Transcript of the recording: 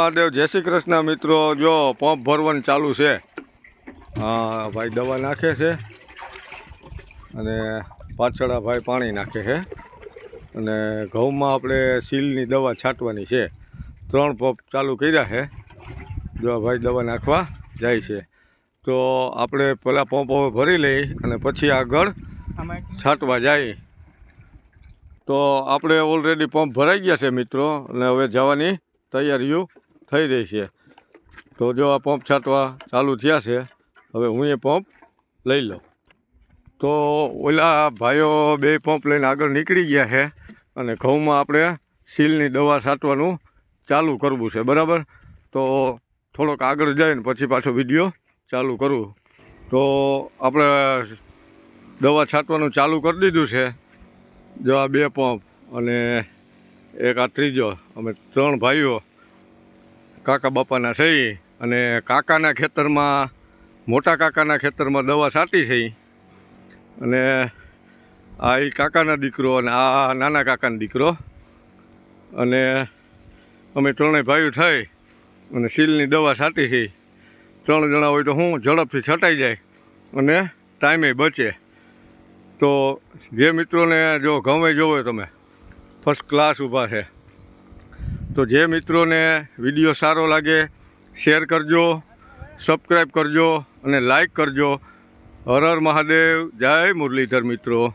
મહાદેવ, જય શ્રી કૃષ્ણ મિત્રો. જો, પંપ ભરવાનું ચાલુ છે. હા, ભાઈ દવા નાખે છે. અને પાછળ ભાઈ પાણી નાખે છે. અને ઘઉંમાં આપણે સીલની દવા છાંટવાની છે. ત્રણ પંપ ચાલુ કર્યા છે. જો ભાઈ દવા નાખવા જાય છે. તો આપણે પહેલાં પંપ હવે ભરી લઈ અને પછી આગળ છાંટવા જાય. તો આપણે ઓલરેડી પંપ ભરાઈ ગયા છે મિત્રો. અને હવે જવાની તૈયારીઓ થઈ રહી છે. તો જો આ પંપ છાંટવા ચાલુ થયા છે, હવે હું એ પંપ લઈ લઉં. તો ઓલા ભાઈઓ બે પંપ લઈને આગળ નીકળી ગયા છે અને ઘઉંમાં આપણે સીલની દવા છાંટવાનું ચાલુ કરવું છે, બરાબર? તો થોડોક આગળ જઈને પછી પાછો વીડિયો ચાલુ કરવું તો આપણે દવા છાંટવાનું ચાલુ કરી દીધું છે, જો આ બે પંપ અને એક આ ત્રીજો. અમે ત્રણ ભાઈઓ કાકા બાપાના થઈ અને કાકાના ખેતરમાં, મોટા કાકાના ખેતરમાં દવા સાટી છે અને આ એ કાકાના દીકરો અને આ નાના કાકાનો દીકરો. અને અમે ત્રણેય ભાઈઓ થઈ અને સીલની દવા સાટી છે ત્રણ જણા હોય તો શું ઝડપથી છટાઈ જાય અને ટાઈમે બચે. તો જે મિત્રોને જો ગમે જોવો તમે ફર્સ્ટ ક્લાસ ઊભા છે. તો જે મિત્રોને વીડિયો સારો લાગે, શેર કરજો સબસ્ક્રાઈબ કરજો અને લાઈક કરજો. હર હર મહાદેવ. જય મુરલીધર મિત્રો.